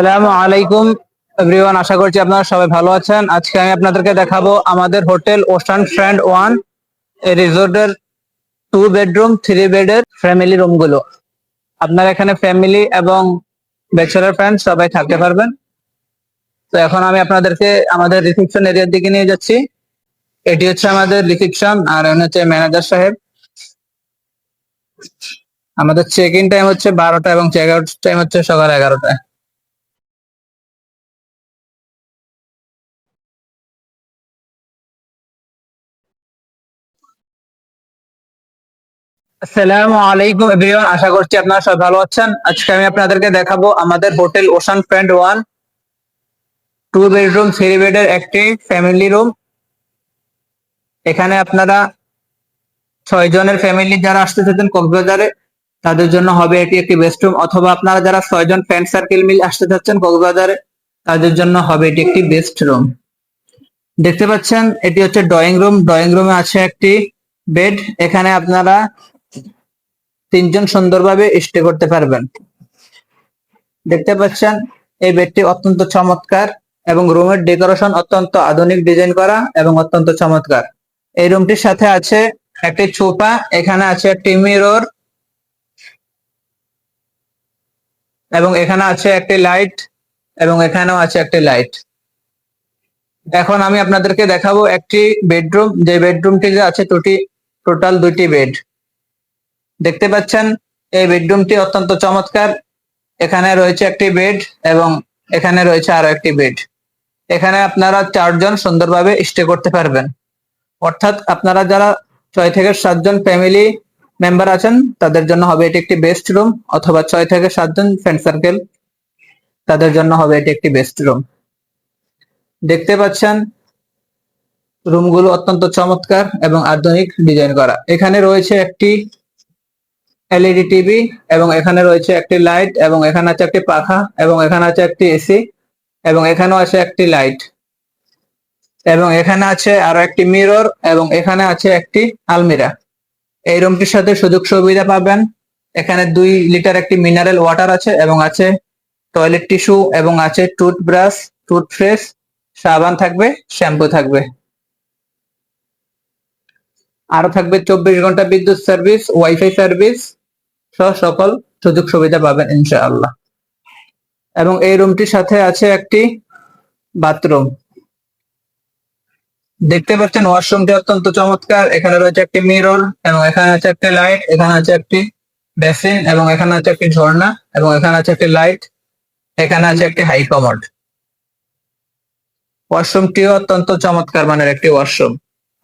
সালামু আলাইকুম এভরিওয়ান আশা করছি আপনারা সবাই ভালো আছেন। আজকে আমি আপনাদেরকে দেখাবো আমাদের হোটেল ওশান ফ্রেন্ড ওয়ান এই রিসোর্টের টু বেডরুম থ্রি বেডের ফ্যামিলি রুমগুলো। আপনারা এখানে ফ্যামিলি এবং ব্যাচেলার ফ্রেন্ড সবাই থাকতে পারবেন। তো এখন আমি আপনাদেরকে আমাদের রিসেপশন এরিয়ার দিকে নিয়ে যাচ্ছি। এটি হচ্ছে আমাদের রিসেপশন আর এখানে হচ্ছে ম্যানেজার সাহেব। আমাদের চেক ইন টাইম হচ্ছে বারোটা এবং চেক আউট টাইম হচ্ছে সকাল এগারোটায়। আসসালামু আলাইকুম এভরিওয়ান, আশা করছি আপনারা সবাই ভালো আছেন। আজকে আমি আপনাদেরকে দেখাবো আমাদের hotel ocean friend one. Two bedroom three বেডের একটি ফ্যামিলি রুম এখানে আপনারা ছয় জনের ফ্যামিলি যারা আসতে চাচ্ছেন কক্সবাজারে, তাদের জন্য হবে এটি একটি বেস্ট রুম অথবা আপনারা যারা ছয়জন ফ্রেন্ড সার্কেল মিলে আসতে চাচ্ছেন কক্সবাজারে, তাদের জন্য হবে এটি একটি বেস্ট রুম দেখতে পাচ্ছেন, এটি হচ্ছে ড্রয়িং রুম ড্রয়িং রুমে আছে একটি বেড এখানে আপনারা তিনজন সুন্দরভাবে স্টে করতে পারবেন। দেখতে পাচ্ছেন, এই বেডটি অত্যন্ত চমৎকার এবং রুমের ডেকোরেশন অত্যন্ত আধুনিক ডিজাইন করা এবং অত্যন্ত চমৎকার। এই রুমটির সাথে আছে একটি ছোপা এখানে আছে একটি মিরর এবং এখানে আছে একটি লাইট এবং এখানেও আছে একটি লাইট। এখন আমি আপনাদেরকে দেখাবো একটি বেডরুম, যে বেডরুমটিতে আছে দুটি, টোটাল দুটি বেড। দেখতে পাচ্ছেন, এই বেডরুমটি অত্যন্ত চমৎকার। এখানে রয়েছে একটি বেড এবং এখানে রয়েছে আরও একটি বেড। এখানে আপনারা চারজন সুন্দরভাবে স্টে করতে পারবেন। অর্থাৎ আপনারা যারা ছয় থেকে সাতজন ফ্যামিলি মেম্বার আছেন, তাদের জন্য হবে এটি একটি বেস্ট রুম, অথবা ছয় থেকে সাতজন ফ্রেন্ড সার্কেল, তাদের জন্য হবে এটি একটি বেস্ট রুম। দেখতে পাচ্ছেন, রুমগুলো অত্যন্ত চমৎকার এবং আধুনিক ডিজাইন করা। এখানে রয়েছে একটি এলইডি টিভি এবং এখানে রয়েছে একটি লাইট এবং এখানে আছে একটি পাখা এবং এখানে আছে একটি এসি এবং এখানেও আছে একটি লাইট এবং এখানে আছে আরও একটি মিরর এবং এখানে আছে একটি আলমিরা এই রুমটির সাথে সুযোগ সুবিধা পাবেন। এখানে দুই লিটার একটি মিনারেল ওয়াটার আছে এবং আছে টয়লেট টিস্যু এবং আছে টুথব্রাশ টুথফ্রেশ সাবান থাকবে শ্যাম্পু থাকবে। আরও থাকবে চব্বিশ ঘণ্টা বিদ্যুৎ সার্ভিস ওয়াইফাই সার্ভিস সহ সকল সুযোগ সুবিধা পাবেন ইনশাআল্লাহ। এবং এই রুমটির সাথে আছে একটি বাথরুম দেখতে পাচ্ছেন ওয়াশরুমটি অত্যন্ত চমৎকার। এখানে রয়েছে একটি মিরর এবং এখানে আছে একটি লাইট এখানে আছে একটি বেসিন এবং এখানে আছে একটি ঝর্ণা এবং এখানে আছে একটি লাইট এখানে আছে একটি হাই কমোড ওয়াশরুমটিও অত্যন্ত চমৎকার মানের একটি ওয়াশরুম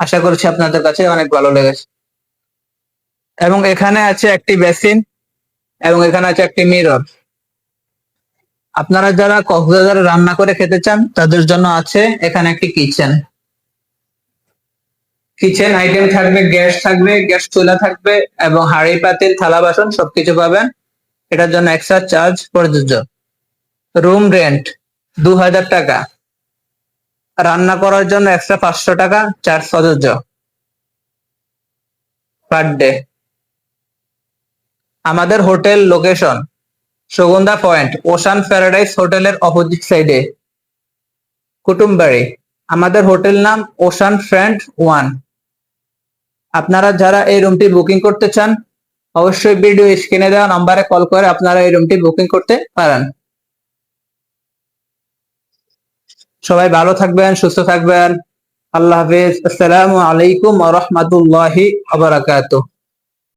আশা করছি আপনাদের কাছে অনেক ভালো লেগেছে। এবং এখানে আছে একটি বেসিন এবং এখানে আছে একটি মিরর আপনারা যারা কক্সবাজারে রান্না করে খেতে চান, তাদের জন্য আছে এখানে একটি কিচেন কিচেন আইটেম থাকবে গ্যাস থাকবে গ্যাস চুলা থাকবে এবং হাড়ি, পাতিল, থালা, বাসন সবকিছু পাবেন। এটার জন্য এক্সট্রা চার্জ প্রযোজ্য। রুম রেন্ট দু হাজার টাকা। রান্না করার জন্য এক্সট্রা পাঁচশো টাকা চার্জ প্রযোজ্য। পার ডে আমাদের hotel location Sugandha point ocean paradise হোটেলের অপোজিট সাইডে কুটুমবাড়ি, আমাদের হোটেল নাম ওশান ফ্রেন্ড ওয়ান আপনারা যারা এই রুমটি বুকিং করতে চান, অবশ্যই ভিডিও স্ক্রিনে দেওয়া নাম্বারে কল করে আপনারা এই রুমটি বুকিং করতে পারেন। সবাই ভালো থাকবেন, সুস্থ থাকবেন। আল্লাহ হাফিজ। আসসালামু আলাইকুম ওয়া রাহমাতুল্লাহি ওয়া বারাকাতুহু।